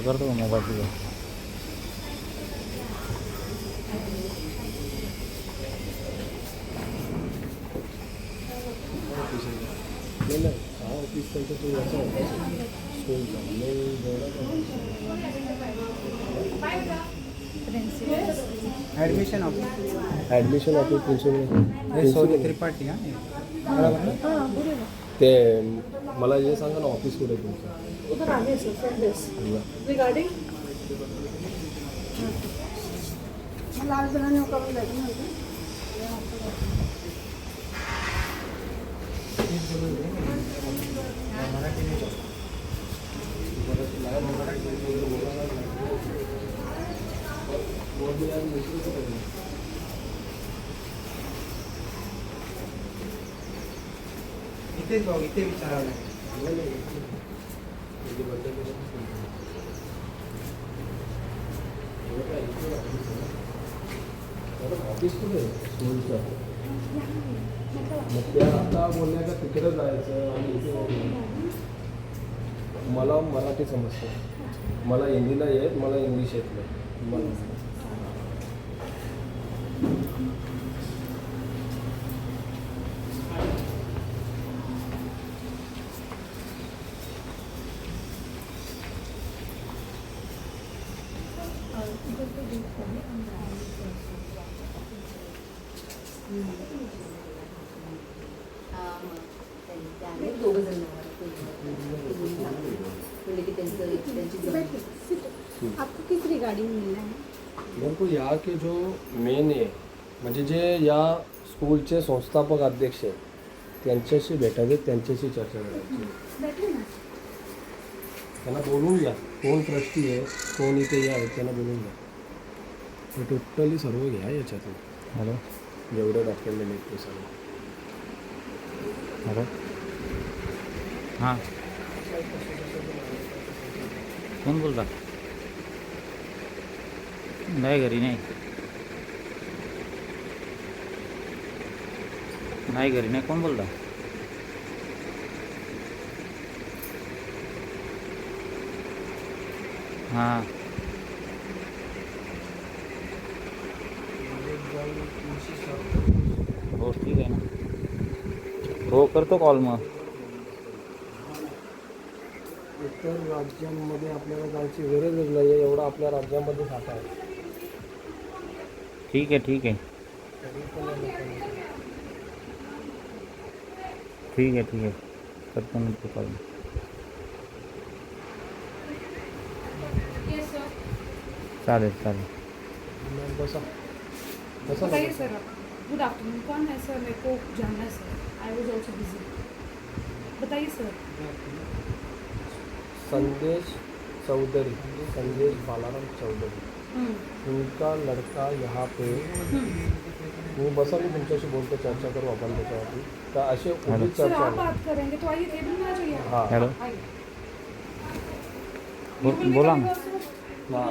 पकड़ दो मोबाइल नाही हा। ऑफ़िस तो ॲडमिशन ऑफ़िस प्रिन्सिपल त्रिपाठी हाँ? बरोबर ते मला हे सांगा ना ऑफिस कुठे आहे तुमचं? उधर आगे सर फ्रंट डेस्क रिगार्डिंग मला आज जणांनी करून द्यायचं माहिती इथेच भाऊ इथे विचारावं लागेल ऑफिस कुठे आहे स्कूलचं मग त्या आता बोलल्या का तिकडे जायचं आणि इथे मला मराठी समजतं. मला हिंदीला येत मला इंग्लिश येत नाही. मला दोघं जण म्हणजे की त्यांचं त्यांची आपको किस रिगार्डिंग मिलना है? मेरे को यहाँ के जो मेन आहे म्हणजे जे या स्कूलचे संस्थापक अध्यक्ष आहेत त्यांच्याशी भेटावे त्यांच्याशी चर्चा करायची. त्यांना बोलून घ्या कोण ट्रस्टी आहे कोण इथे या त्यांना बोलून घ्या हे टोटली सर्व घ्या याच्यातून. हॅलो. जेवढे डॉक्युमेंट आहेत ते सर्व हॅलो. हाँ। कोण बोलता नाही घरी नहीं। नाही घरी नाही कोण बोलता हाँ। हो ठीक है ना। हो करतो कॉल मग इतर राज्यांमध्ये आपल्याला जायची गरजच नाही आहे एवढा आपल्या राज्यामध्ये साठा आहे. ठीक आहे ठीक आहे. तरी पण या लोकांना ठीक आहे ठीक आहे. करतो नंतर कॉल यस सर चालेल चालेल. मग बसा. बसा ना. बताइए सर? गुड आफ्टरनून कौन है सर? मेरे को जानना है sir. I was also busy बताइए सर. संदेश चौधरी संदेश बालाराम चौधरी। उनका लड़का यहाँ पे मी बसा मी तुमच्याशी बोलतो चर्चा करू आपण त्याच्यावरती तर असे. उभी सर चर्चा आप बात करेंगे तो आइए टेबल में आ जाइए हाँ। हॅलो। बो- बोला ना। हाँ?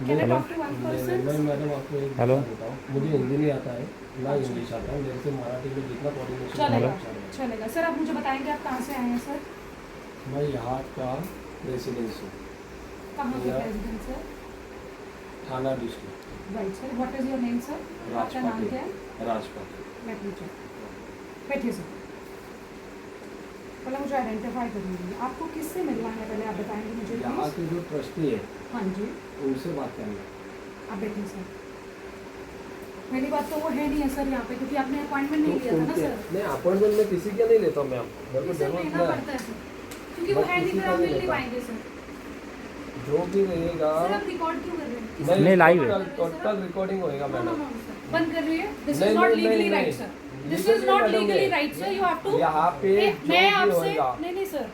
Can I hello. नहीं, मैडम आपको एक हेलो। बात बताऊँ। मुझे हिंदी नहीं आता है ना इंग्लिश आता है मेरे से मराठी में जितना कोऑर्डिनेशन चलेगा चलेगा। सर आप मुझे बताएँगे आप कहाँ से आए हैं सर? मैं यहाँ का रेसिडेंस हूँ। कहाँ के या- सर थाना district. Right sir what is your name sir आपका नाम क्या है? राजपाट लेट मी चेक बैठिए सर पहले मुझे आइडेंटिफाई करूँगी आपको किससे मिलना है? पहले आप बताएँगे मुझे यहाँ के जो ट्रस्टी है हाँ जी। उनसे बात करना आप बैठिए सर पहली बात तो वो है नहीं है सर यहाँ पे क्योंकि आपने अपॉइंटमेंट नहीं लिया था ना सर नहीं अपॉइंटमेंट में किसी का नहीं लेता मैं। मेरे को ज़रूरत है? क्योंकि वो मिल नहीं पाएँगे सर जो भी रहेगा सर आप रिकॉर्ड क्यों कर रहे हैं? नहीं, है। टोटल रिकॉर्डिंग होएगा मैडम बंद कर रही है। This is not legally right sir this is not legally right sir you have to यहाँ पे मैं आपसे नहीं नहीं सर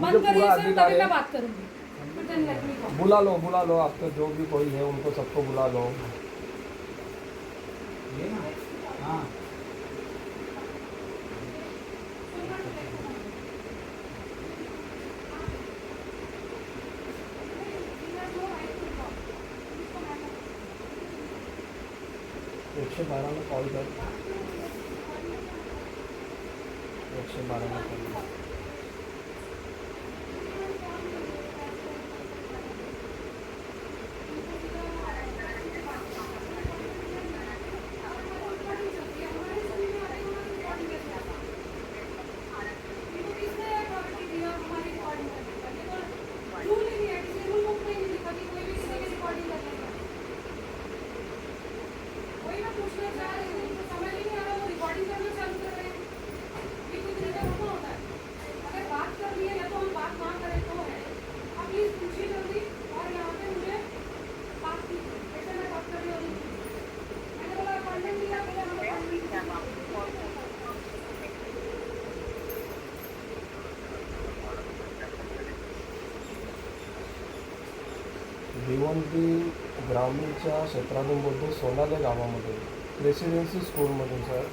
बंद करिए पूरा सर तभी मैं बात करूँगी। बुला लो बुला लो आपका जो भी कोई है उनको सबको बुला लो। ये ना? हाँ। एकशे बाराला कॉल कर. एकशे बाराला कॉल भिवंडी ग्रामीणच्या क्षेत्रातून बोलतो सोनाले गावामध्ये प्रेसिडेन्सी स्कूलमधून सर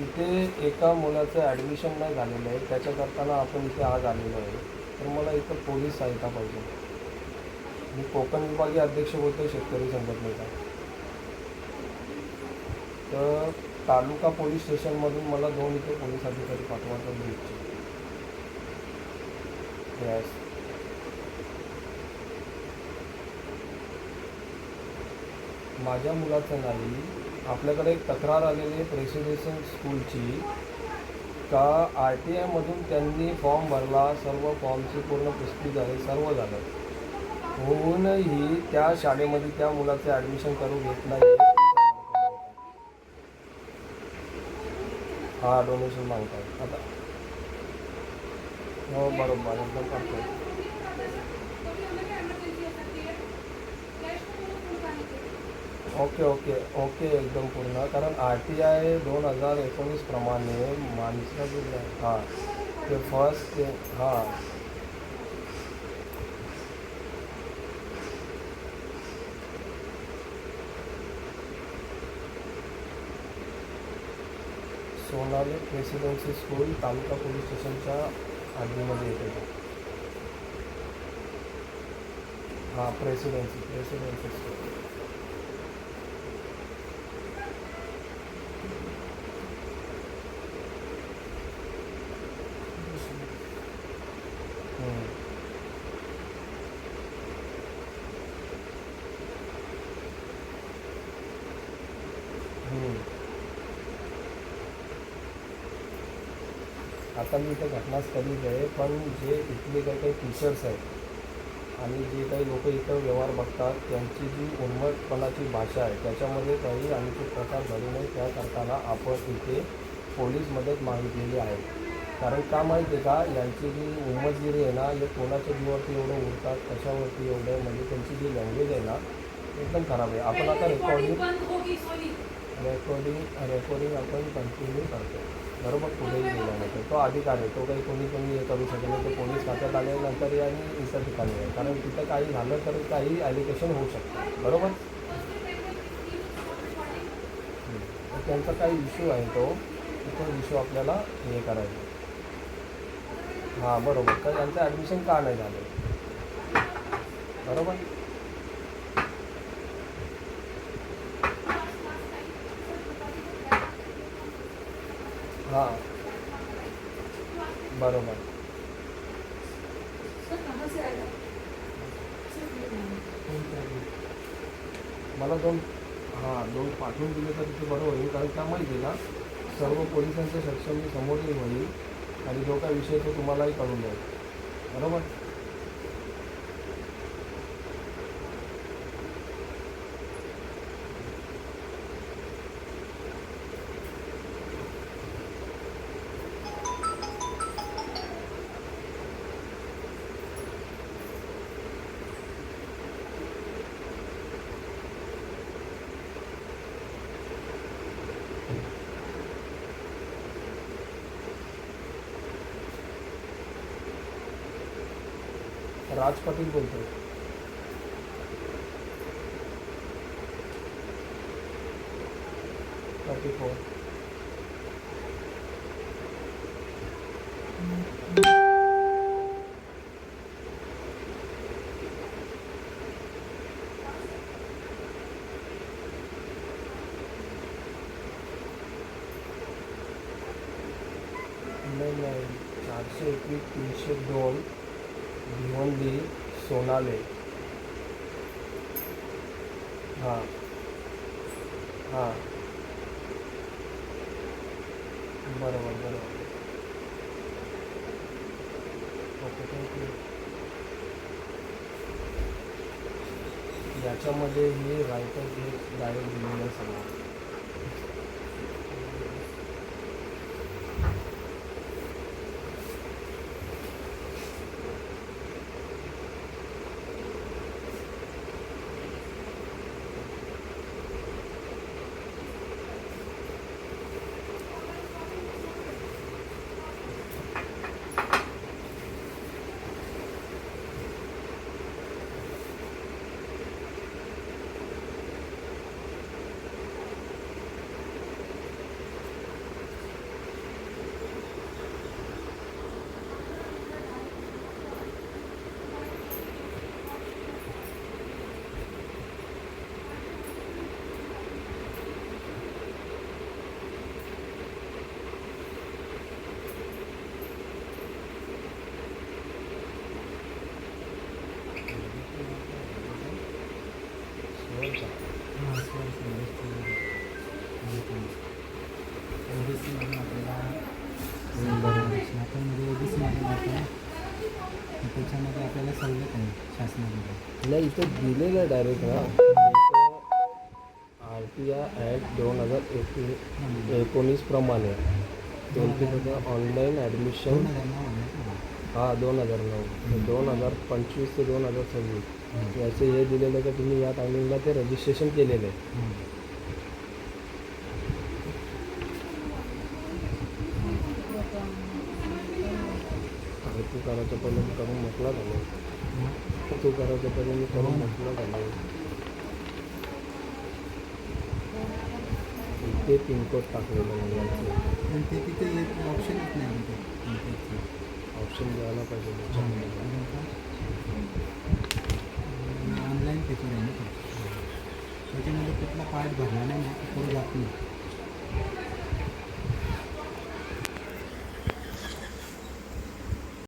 इथे एका मुलाचं ॲडमिशन नाही झालेलं आहे. त्याच्या करताना आपण इथे आज आलेलो आहे. तर मला इथं पोलीस सहायता पाहिजे. मी कोकण विभागीय अध्यक्ष बोलतो शेतकरी संघटनेचा. तर तालुका पोलीस स्टेशनमधून मला दोन इथे पोलीस अधिकारी पाठवा तर मी इच्छितो माझ्या मुलाचं नाही आपल्याकडे एक तक्रार आलेली आहे प्रेसिडेशन स्कूलची. का आर टी आयमधून त्यांनी फॉर्म भरला सर्व फॉर्मची पूर्ण पुष्टी झाली सर्व झालं. होऊनही त्या शाळेमध्ये त्या मुलाचं ॲडमिशन करून घेत नाही. हा डोनेशन मागतात आता. हो बरोबर एकदम करतो ओके ओके ओके एकदम पूर्ण. कारण आर टी आय दोन हज़ार एकोणीस प्रमाणे माणसं हाँ, ते फ़र्स्ट ते, हाँ. Sonali presidency school taluka police स्टेशनच्या हद्दीमध्ये येते. हाँ, प्रेसिडेन्सी प्रेसिडेन्सी स्कूल. आता मी इथं घटनास्थळीच आहे पण जे इथले काही काही टीचर्स आहेत आणि जे काही लोक इथं व्यवहार बघतात त्यांची जी उन्मतपणाची भाषा आहे त्याच्यामध्ये काही अनुचित प्रकार घडू नये त्या करताना आपण इथे पोलीस मदत मागितलेली आहे. कारण का माहिती आहे का? यांची जी उन्मतगिरी आहे ना हे कोणाच्या जीवावरती एवढं उडतात कशावरती एवढं म्हणजे त्यांची जी लँग्वेज आहे ना एकदम खराब आहे. आपण आता रेकॉर्डिंग रेकॉर्डिंग रेकॉर्डिंग आपण कंटिन्यू करतो. बरोबर पुढेही गेल्यानंतर तो अधिकार आहे तो काही कोणी कोणी हे करू शकत नाही. तो पोलीस खात्यात आल्यानंतर आणि इतर ठिकाणी आहे. कारण तिथं काही झालं तर काही ॲलिगेशन होऊ शकतं बरोबर? तर त्यांचा काही इश्यू आहे तो. तो इश्यू आपल्याला हे करायचा. हां बरोबर. तर यांचं ॲडमिशन का नाही झालं? बरोबर? हां. बरोबर. मला दोन हां दोन पाठवून दिले तर तिथे बरं होईल कारण का माहिती ना सर्व पोलिसांचं सक्षम समोरही होईल आणि जो काय विषय तो तुम्हालाही कळून जाईल. बरोबर? राज पाटील बोलतोय थर्टी फोर चारशे एकवीस तीनशे दोन भिवंडी सोनाले. हां. हां. बरोबर बरोबर. ओके थँक्यू याच्यामध्ये मी रायटर हे डायरेक्ट दिलेलं నిమిషం ओबीसीमध्ये डायरेक्ट हा आर टी आई ॲक्ट दोन हज़ार एकोणीस एकोणीसप्रमाणे दोनशे ऑनलाईन ॲडमिशन हाँ दोन हज़ार नऊ दोन हज़ार पंचवीस ते दोन हज़ार सव्वीस। याचे हे दिलेलं आहे का तुम्ही या टायमिंगला ते रजिस्ट्रेशन केलेलं आहे. अरे तू करायचं पहिले मी करून म्हटलं झालं तू करायचं पहिले मी करून म्हटलं झालं इथे पिनकोड टाकलेलं मुलांचं पण ते तिथे येत ऑप्शनच नाही ऑप्शन द्यायला पाहिजे. त्याच्यामध्ये ऑनलाईन पेपर आहे ना त्याच्यामध्ये कुठला पार्ट भरला नाही ना तो जात नाही.